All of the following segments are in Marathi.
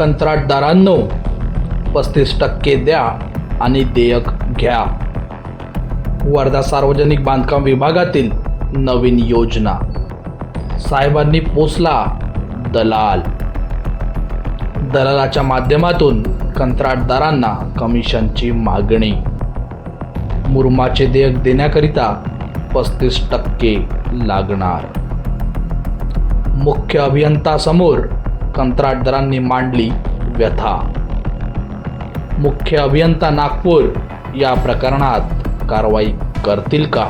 कंत्राटदारांनो पस्तीस टक्के द्या आणि देयक घ्या. वर्धा सार्वजनिक बांधकाम विभागातील नवीन योजना. साहेबांनी पोचला दलाल. दलालाच्या माध्यमातून कंत्राटदारांना कमिशनची मागणी. मुरमाचे देयक देण्याकरिता पस्तीस टक्के लागणार. मुख्य अभियंतासमोर कंत्राटदारांनी मांडली व्यथा. मुख्य अभियंता नागपूर या प्रकरणात कारवाई करतील का?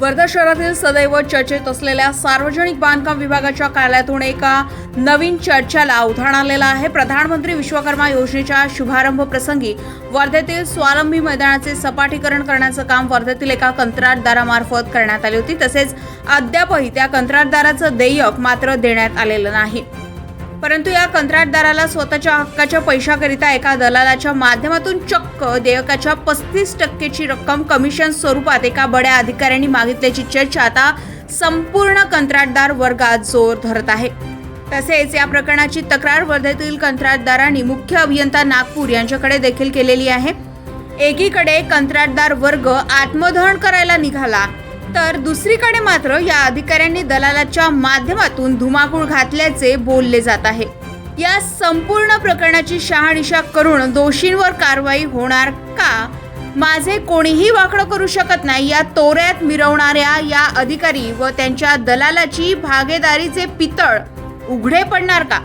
वर्धा शहरातील सदैव चर्चेत असलेल्या सार्वजनिक बांधकाम विभागाच्या कार्यालयातून एका नवीन चर्चेला उधाण आलेलं आहे. प्रधानमंत्री विश्वकर्मा योजनेच्या शुभारंभ प्रसंगी वर्धेतील स्वावलंबी मैदानाचे सपाटीकरण करण्याचं काम वर्ध्यातील एका कंत्राटदारामार्फत करण्यात आले होते. तसेच अद्यापही त्या कंत्राटदाराचं देयक मात्र देण्यात आलेलं नाही. परंतु या कंत्राटदाराला स्वतःच्या हक्काच्या पैशाकरिता एका दलालाच्या माध्यमातून चक्क देयकाच्या पस्तीस टक्केची रक्कम कमिशन स्वरूपात एका बड्या अधिकाऱ्यांनी मागितल्याची चर्चा आता संपूर्ण कंत्राटदार वर्गात जोर धरत आहे. तसेच या प्रकरणाची तक्रार वर्धेतील कंत्राटदारांनी मुख्य अभियंता नागपूर यांच्याकडे देखील केलेली आहे. एकीकडे कंत्राटदार वर्ग आत्मदहन करायला निघाला तर दुसरीकडे मात्र या अधिकाऱ्यांनी दलालाच्या माध्यमातून धुमाकूळ घातल्याचे बोलले जात आहे. या संपूर्ण प्रकरणाची शहानिशा करून दोषींवर कारवाई होणार का? माझे कोणीही वाकडं करू शकत नाही या तोऱ्यात मिरवणाऱ्या या अधिकारी व त्यांच्या दलालाची भागेदारीचे पितळ उघडे पडणार का?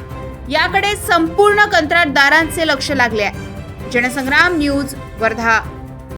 याकडे संपूर्ण कंत्राटदारांचे लक्ष लागले आहे. जनसंग्राम न्यूज वर्धा.